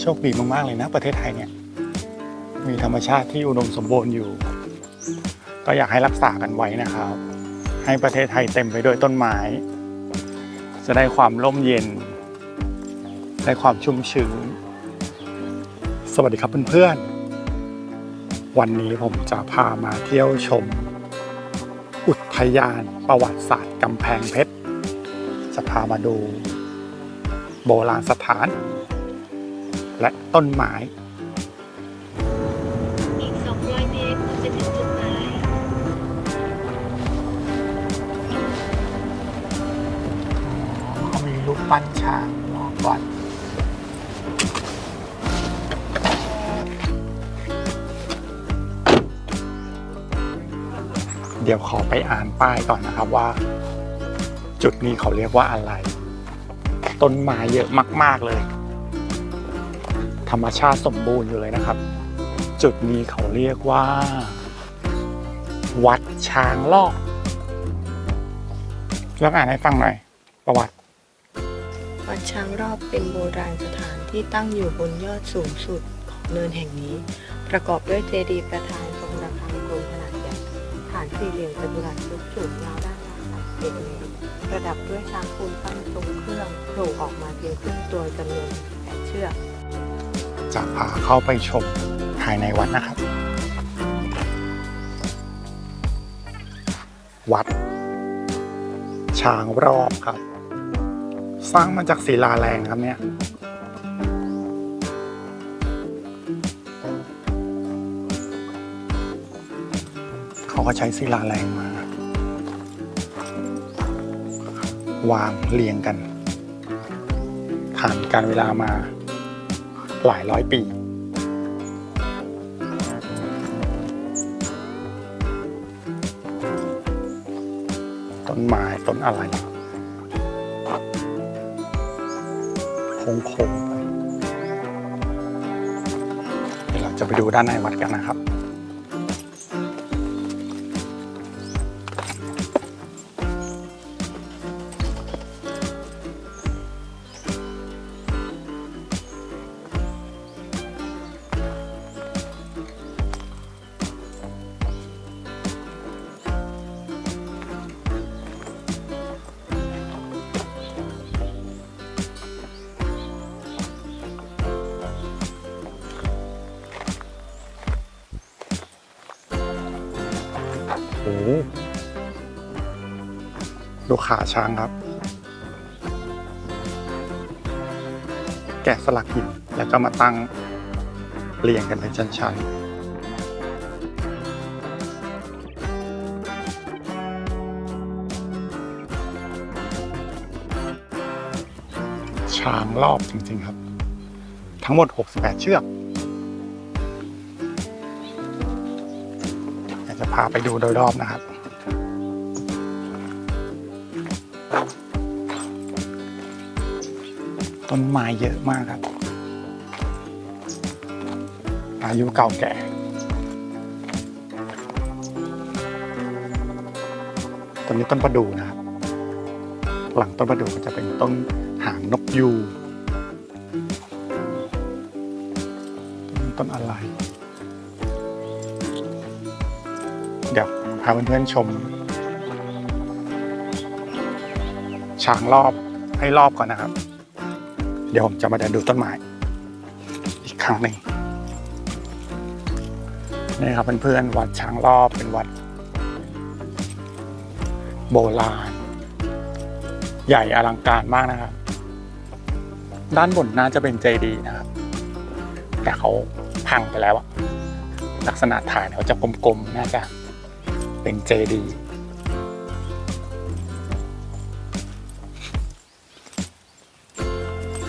โชคดีมาก ๆ เลยนะ ประเทศไทยเนี่ย มีธรรมชาติที่อุดมสมบูรณ์อยู่ ก็อยากให้รักษากันไว้นะครับ ให้ประเทศไทยเต็มไปด้วยต้นไม้ จะได้ความร่มเย็น ได้ความชุ่มชื้น สวัสดีครับเพื่อนๆ วันนี้ผมจะพามาเที่ยวชม อุทยานประวัติศาสตร์กำแพงเพชร จะพามาดู โบราณสถาน และต้นไม้อีก200เมตรคุณจะถึงจุดหมายเขามีรูปปั้นช้างรอบวัดเดี๋ยวขอไปอ่านป้ายก่อนนะครับว่า จุดนี้เขาเรียกว่าอะไร ต้นไม้เยอะมาก ๆ เลย ธรรมชาติสมบูรณ์อยู่เลยนะครับ จุดนี้เขาเรียกว่า วัดช้างลอกลองอ่านให้ฟังหน่อย ประวัติ วัดช้างรอบเป็นโบราณสถานที่ตั้งอยู่บนยอดสูงสุดของเนินแห่งนี้ ประกอบด้วยเจดีย์ประธานทรงระฆังกลมขนาดใหญ่ฐานสี่เหลี่ยมจัตุรัสรูปสูงยาวด้านละ31เมตรประดับด้วยช้างปูนปั้นทรงเครื่องโผล่ออกมาเพียงครึ่งตัวจำนวน8เชือก จะพาเข้าไปชมภายในวัดนะครับ วัด ช้างรอบครับ สร้างมาจากศิลาแรงครับเนี่ยเขาก็ใช้ศิลาแรงมา วางเรียงกันผ่านการเวลามา หลายร้อยปีต้นไม้ต้นอะไรโค้งๆไปเดี๋ยวเราจะไปดูด้านในวัดกันนะครับ ดูขาช้างครับ แกะสลักหินแล้วก็มาตั้งเรียงกันเป็นชั้นๆช้างรอบจริงๆครับ ทั้งหมด 68 เชือก พาไปดูโดยรอบนะครับต้นไม้เยอะมากครับ อายุเก่าแก่ ต้นนี้ต้นประดู่นะครับ หลังต้นประดู่ก็จะเป็นต้นหางนกยูต้นอะไราเพื่อนๆชมช้างรอบให้รอบก่อนนะครับ เดี๋ยวผมจะมาเดินดูต้นไม้อีกครั้งหนึ่งนี่ครับเพื่อนๆวัดช้างรอบเป็นวัด โบราณ ใหญ่อลังการมากนะครับ ด้านบนน่าจะเป็นเจดีย์นะครับ แต่เขาพังไปแล้วอะลักษณะถ่ายเขาจะกลมๆ น่าจะ เป็นเจดีย์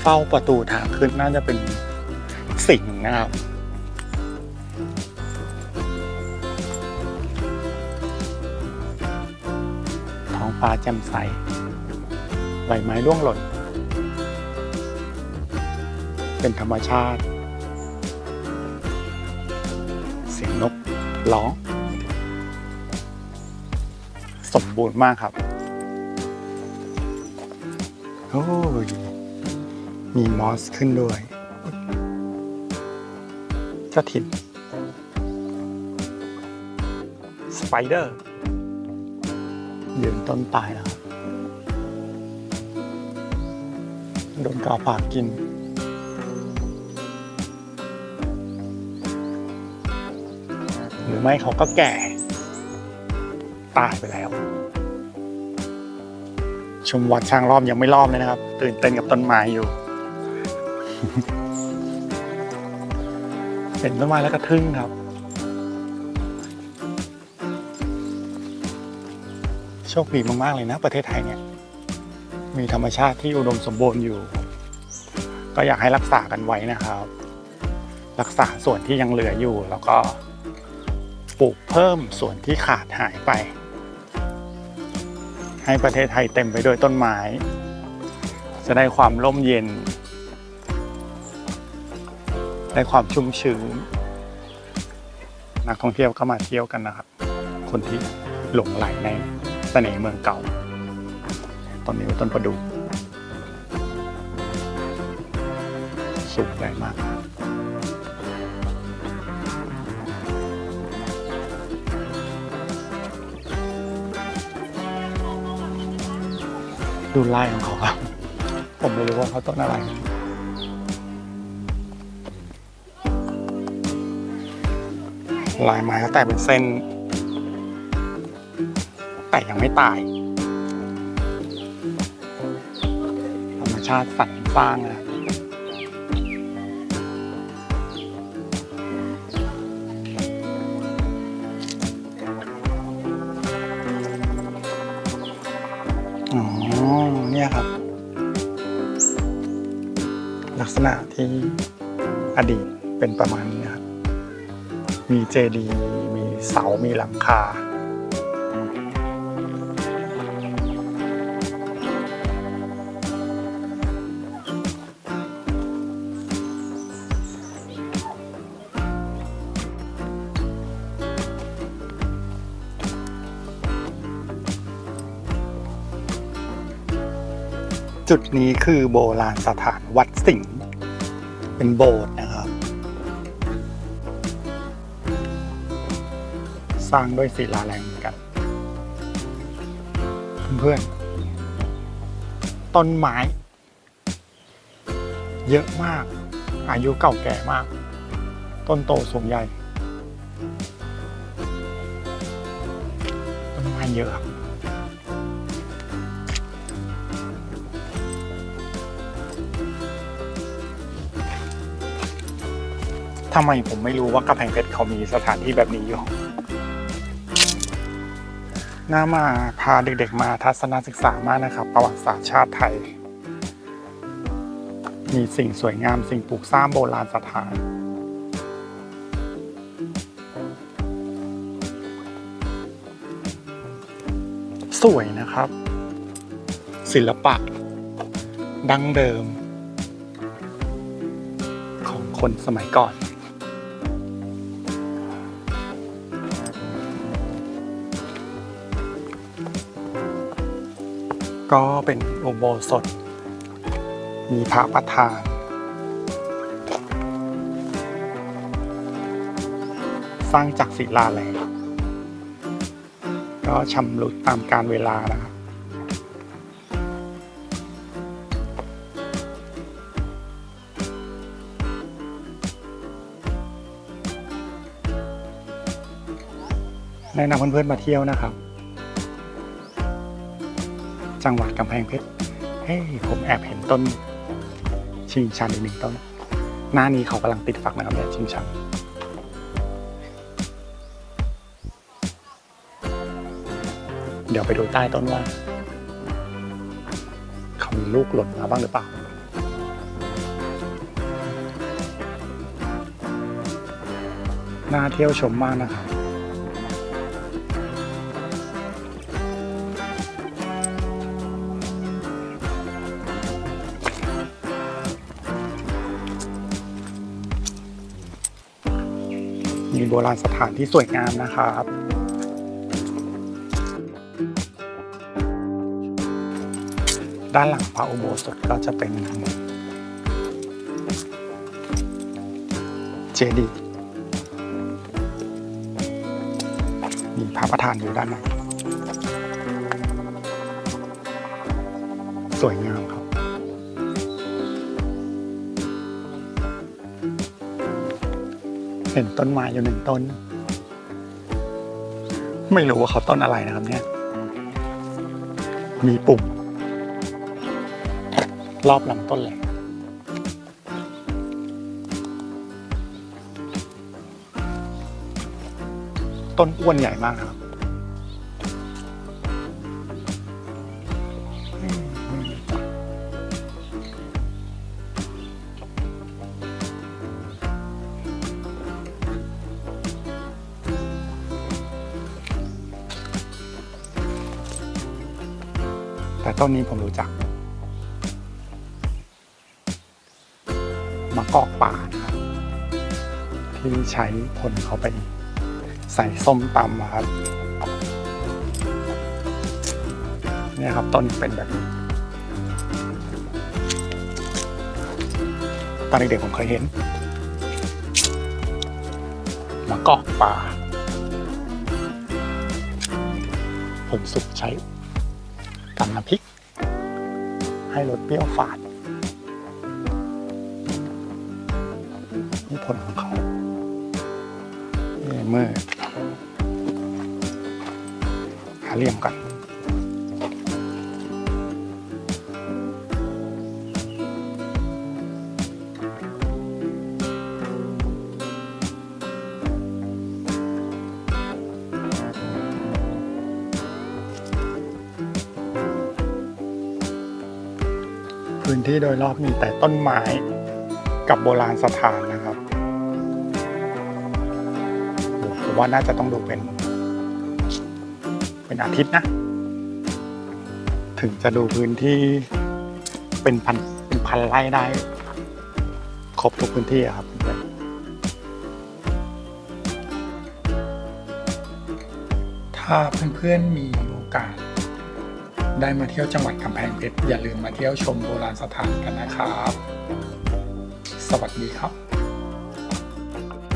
เฝ้าประตูทางขึ้นน่าจะเป็นสิ่งห์นะครับท้องฟ้าแจ่มใสใบไม้ร่วงหล่น เป็นธรรมชาติ เสียงนกร้อง สมบูรณ์มากครับโอ้ยมีมอสขึ้นด้วยเจ้าถิ่นสไปเดอร์ยืนต้นตายแล้วครับโดนกาปากกินหรือไม่เขาก็แก่ ตายไปแล้ว ชมวัดช้างรอบยังไม่รอบเลยนะครับ ตื่นเต้นกับต้นไม้อยู่ เห็นต้นไม้แล้วก็ทึ่งครับ โชคดีมากๆเลยนะ ประเทศไทยเนี่ย มีธรรมชาติที่อุดมสมบูรณ์อยู่ ก็อยากให้รักษากันไว้นะครับ รักษาส่วนที่ยังเหลืออยู่แล้วก็ปลูกเพิ่มส่วนที่ขาดหายไป ให้ประเทศไทยเต็มไปด้วยต้นไม้ จะได้ความร่มเย็น ได้ความชุ่มชื้น นักท่องเที่ยวก็มาเที่ยวกันนะครับ คนที่หลงไหลในเสน่ห์เมืองเก่า ตอนนี้เป็นต้นประดู่สูงใหญ่มาก ดูลายของเขาครับ ผมไม่รู้ว่าเขาต้นอะไรลายไม้เขาแต่เป็นเส้น แต่ยังไม่ตาย ธรรมชาติสรรสร้างนะ ที่อดีตเป็นประมาณนี้ครับ มีเจดีย์มีเสา มีหลังคาจุดนี้คือโบราณสถานวัดสิงห์ เป็นโบสถ์นะครับ สร้างด้วยศิลาแรงเหมือนกัน เพื่อนๆต้นไม้ เยอะมาก อายุเก่าแก่มาก ต้นโตสูงใหญ่ ต้นไม้เยอะครับ ทำไมผมไม่รู้ว่ากำแพงเพชรเขามีสถานที่แบบนี้อยู่น่ามาพาเด็กๆมาทัศนศึกษามากนะครับ ประวัติศาสตร์ชาติไทย มีสิ่งสวยงามสิ่งปลูกสร้างโบราณสถาน สวยนะครับ ศิลปะ ดั้งเดิม ของคนสมัยก่อน ก็เป็นอุโบสถ มีพระประธาน สร้างจากศิลาแรงก็ชำรุดตามการเวลานะครับ แนะนำเพื่อนๆมาเที่ยวนะครับ จังหวัดกำแพงเพชรเฮ้ยผมแอบเห็นต้นชิงชันอีกหนึ่งต้น หน้านี้เขากำลังติดฝักนะครับเนี่ยชิงชันเดี๋ยวไปดูใต้ต้นว่า เขามีลูกหล่นมาบ้างหรือเปล่าน่าเที่ยวชมมากนะครับ มีโบราณสถานที่สวยงามนะครับด้านหลังพระอุโบสถก็จะเป็นเจดีย์มีพระประธานอยู่ด้านในสวยงามครับ เห็นต้นไม้อยู่หนึ่งต้น ไม่รู้ว่าเขาต้นอะไรนะครับเนี่ย มีปุ่ม รอบลำต้นเลยต้นอ้วนใหญ่มากครับ ต้นนี้ผมรู้จัก มะกอกป่านะครับที่ใช้ผลเขาไปใส่ส้มตำอะครับเนี่ยครับต้นเป็นแบบนี้ตอนเด็กๆผมเคยเห็นมะกอกป่าผลสุกใช้ตำน้ำพริก ให้รสเปรี้ยวฝาดนี่ผลของเขาเนี่ยมือหาเลี่ยมกัน ที่โดยรอบมีแต่ต้นไม้กับโบราณสถานนะครับผมว่าน่าจะต้องดูเป็น เป็นอาทิตย์นะ ถึงจะดูพื้นที่เป็นพันเป็นพันไร่ได้ ครบทุกพื้นที่ครับถ้าเพื่อนๆมีโอกาส ได้มาเที่ยวจังหวัดกำแพงเพชรอย่าลืมมาเที่ยวชมโบราณสถานกันนะครับ สวัสดีครับ